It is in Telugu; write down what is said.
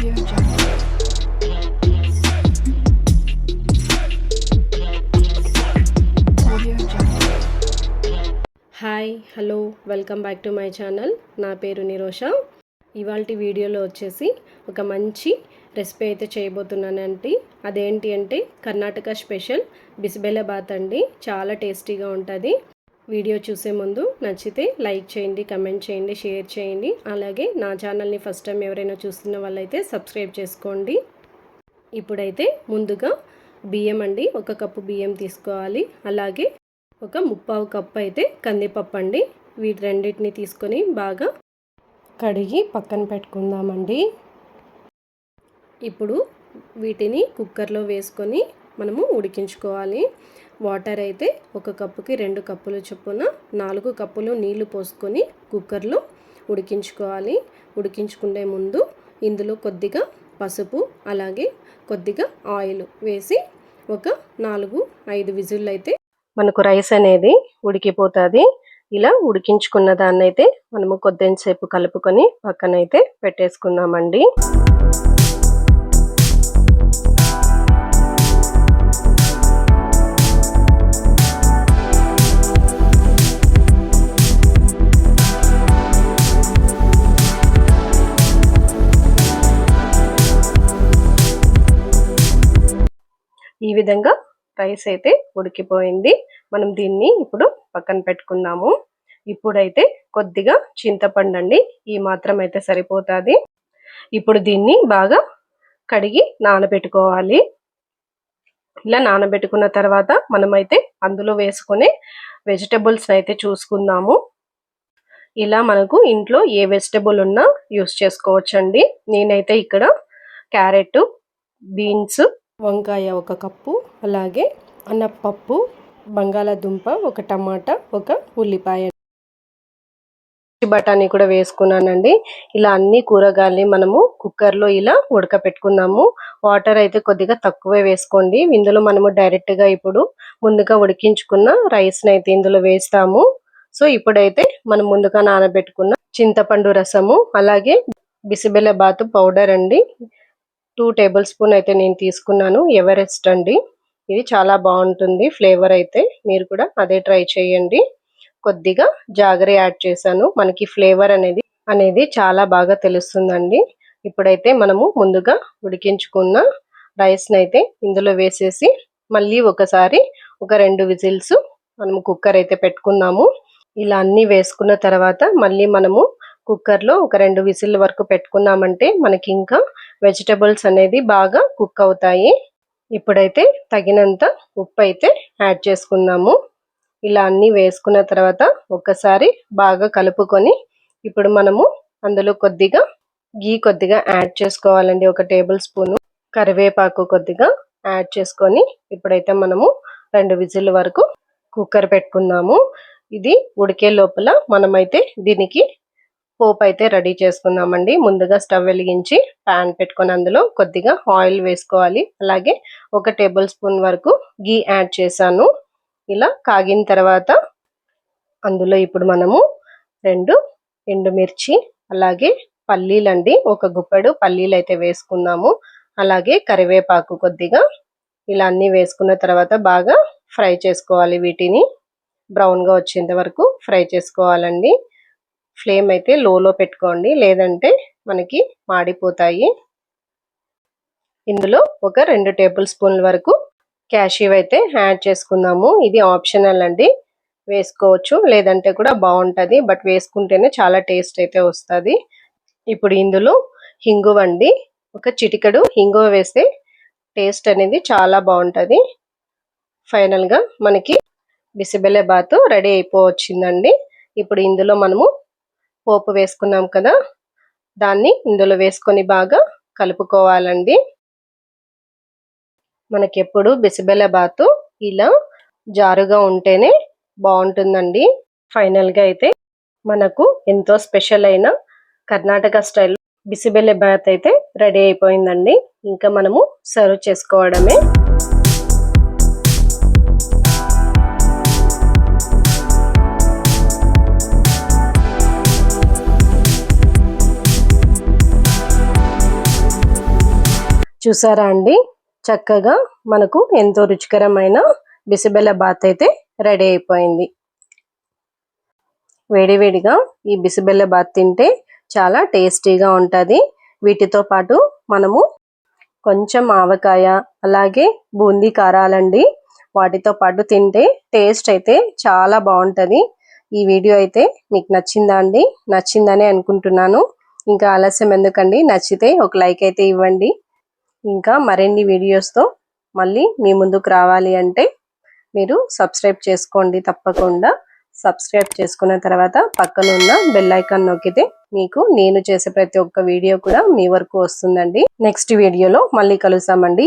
Hi hello welcome back to my channel నా పేరు నిరోష. ఇవాళ వీడియోలో వచ్చేసి ఒక మంచి రెసిపీ అయితే చేయబోతున్నానండి అదేంటి అంటే కర్ణాటక స్పెషల్ బిసిబెల్లబాత్ అండి. చాలా టేస్టీగా ఉంటుంది. వీడియో చూసే ముందు నచ్చితే లైక్ చేయండి కమెంట్ చేయండి షేర్ చేయండి. అలాగే నా ఛానల్ని ఫస్ట్ టైం ఎవరైనా చూస్తున్న వాళ్ళైతే సబ్స్క్రైబ్ చేసుకోండి. ఇప్పుడైతే ముందుగా బియ్యం అండి ఒక కప్పు బియ్యం తీసుకోవాలి. అలాగే ఒక ముప్పావు కప్పు అయితే కందిపప్పు అండి. వీటి రెండింటిని తీసుకొని బాగా కడిగి పక్కన పెట్టుకుందామండి. ఇప్పుడు వీటిని కుక్కర్లో వేసుకొని మనము ఉడికించుకోవాలి. వాటర్ అయితే ఒక కప్పుకి రెండు కప్పుల చొప్పున నాలుగు కప్పులు నీళ్ళు పోసుకొని కుక్కర్లో ఉడికించుకోవాలి. ఉడికించుకునే ముందు ఇందులో కొద్దిగా పసుపు అలాగే కొద్దిగా ఆయిల్ వేసి ఒక నాలుగు ఐదు విజిల్లు అయితే మనకు రైస్ అనేది ఉడికిపోతుంది. ఇలా ఉడికించుకున్న దాన్ని అయితే మనము కొద్దిసేపు కలుపుకొని పక్కనైతే పెట్టేసుకుందామండి. ఈ విధంగా రైస్ అయితే ఉడికిపోయింది. మనం దీన్ని ఇప్పుడు పక్కన పెట్టుకుందాము. ఇప్పుడైతే కొద్దిగా చింతపండు అండి ఈ మాత్రం అయితే సరిపోతుంది. ఇప్పుడు దీన్ని బాగా కడిగి నానబెట్టుకోవాలి. ఇలా నానబెట్టుకున్న తర్వాత మనమైతే అందులో వేసుకునే వెజిటబుల్స్ అయితే చూసుకుందాము. ఇలా మనకు ఇంట్లో ఏ వెజిటబుల్ ఉన్నా యూస్ చేసుకోవచ్చండి. నేనైతే ఇక్కడ క్యారెట్ బీన్స్ వంకాయ ఒక కప్పు అలాగే అన్నపప్పు బంగాళాదుంప ఒక టమాటా ఒక ఉల్లిపాయ. బఠానీ కూడా వేసుకున్నానండి. ఇలా అన్ని కూరగాయల్ని మనము కుక్కర్లో ఇలా ఉడకపెట్టుకున్నాము. వాటర్ అయితే కొద్దిగా తక్కువే వేసుకోండి. ఇందులో మనము డైరెక్ట్గా ఇప్పుడు ముందుగా ఉడికించుకున్న రైస్ని అయితే ఇందులో వేస్తాము. సో ఇప్పుడైతే మనం ముందుగా నానబెట్టుకున్న చింతపండు రసము అలాగే బిసిబెల్ల బాతు పౌడర్ అండి. టూ టేబుల్ స్పూన్ అయితే నేను తీసుకున్నాను ఎవరెస్ట్ అండి. ఇది చాలా బాగుంటుంది ఫ్లేవర్ అయితే మీరు కూడా అదే ట్రై చేయండి. కొద్దిగా జాగరి యాడ్ చేశాను మనకి ఫ్లేవర్ అనేది అనేది చాలా బాగా తెలుస్తుందండి. ఇప్పుడైతే మనము ముందుగా ఉడికించుకున్న రైస్ని అయితే ఇందులో వేసేసి మళ్ళీ ఒకసారి ఒక రెండు విజిల్స్ మనం కుక్కర్ అయితే పెట్టుకున్నాము. ఇలా అన్నీ వేసుకున్న తర్వాత మళ్ళీ మనము కుక్కర్లో ఒక రెండు విజిల్ వరకు పెట్టుకున్నామంటే మనకి ఇంకా వెజిటబుల్స్ అనేది బాగా కుక్ అవుతాయి. ఇప్పుడైతే తగినంత ఉప్పు అయితే యాడ్ చేసుకుందాము. ఇలా అన్నీ వేసుకున్న తర్వాత ఒక్కసారి బాగా కలుపుకొని ఇప్పుడు మనము అందులో కొద్దిగా గీ కొద్దిగా యాడ్ చేసుకోవాలండి. ఒక టేబుల్ స్పూన్ కరివేపాకు కొద్దిగా యాడ్ చేసుకొని ఇప్పుడైతే మనము రెండు విజిల్ వరకు కుక్కర్ పెట్టుకుందాము ఇది ఉడికే లోపల మనమైతే దీనికి పోపు అయితే రెడీ చేసుకుందామండి. ముందుగా స్టవ్ వెలిగించి ప్యాన్ పెట్టుకొని అందులో కొద్దిగా ఆయిల్ వేసుకోవాలి. అలాగే ఒక టేబుల్ స్పూన్ వరకు గీ యాడ్ చేశాను. ఇలా కాగిన తర్వాత అందులో ఇప్పుడు మనము రెండు ఎండుమిర్చి అలాగే పల్లీలండి. ఒక గుప్పెడు పల్లీలు అయితే వేసుకుందాము. అలాగే కరివేపాకు కొద్దిగా ఇలా అన్ని వేసుకున్న తర్వాత బాగా ఫ్రై చేసుకోవాలి వీటిని. బ్రౌన్గా వచ్చేంత వరకు ఫ్రై చేసుకోవాలండి. ఫ్లేమ్ అయితే లోలో పెట్టుకోండి. లేదంటే మనకి మాడిపోతాయి. ఇందులో ఒక రెండు టేబుల్ స్పూన్ల వరకు క్యాషియూ అయితే యాడ్ చేసుకుందాము. ఇది ఆప్షనల్ అండి. వేసుకోవచ్చు. లేదంటే కూడా బాగుంటుంది. బట్ వేసుకుంటేనే చాలా టేస్ట్ అయితే వస్తుంది. ఇప్పుడు ఇందులో హింగువ అండి. ఒక చిటికెడు హింగువ వేస్తే టేస్ట్ అనేది చాలా బాగుంటుంది. ఫైనల్గా మనకి బిసిబెల్లె బాత్ రెడీ అయిపోవచ్చిందండి. ఇప్పుడు ఇందులో మనము పోపు వేసుకున్నాం కదా దాన్ని ఇందులో వేసుకొని బాగా కలుపుకోవాలండి. మనకి ఎప్పుడు బాతు ఇలా జారుగా ఉంటేనే బాగుంటుందండి. ఫైనల్గా అయితే మనకు ఎంతో స్పెషల్ అయిన కర్ణాటక స్టైల్ బిసిబెల్లె బాత్ అయితే రెడీ అయిపోయిందండి. ఇంకా మనము సర్వ్ చేసుకోవడమే. చూసారా అండి? చక్కగా మనకు ఎంతో రుచికరమైన బిసిబెల్ల బాత్ అయితే రెడీ అయిపోయింది. వేడివేడిగా ఈ బిసిబెల్ల బాత్ తింటే చాలా టేస్టీగా ఉంటుంది. వీటితో పాటు మనము కొంచెం ఆవకాయ అలాగే బూందీ కారాలండి వాటితో పాటు తింటే టేస్ట్ అయితే చాలా బాగుంటుంది. ఈ వీడియో అయితే మీకు నచ్చిందా అండి? నచ్చిందని అనుకుంటున్నాను. ఇంకా ఆలస్యం ఎందుకండి? నచ్చితే ఒక లైక్ అయితే ఇవ్వండి. ఇంకా మరిన్ని వీడియోస్తో మళ్ళీ మీ ముందుకు రావాలి అంటే మీరు సబ్స్క్రైబ్ చేసుకోండి తప్పకుండా. సబ్స్క్రైబ్ చేసుకున్న తర్వాత పక్కన ఉన్న బెల్ ఐకాన్ నొక్కితే మీకు నేను చేసే ప్రతి ఒక్క వీడియో కూడా మీ వరకు వస్తుందండి. నెక్స్ట్ వీడియోలో మళ్ళీ కలుసామండి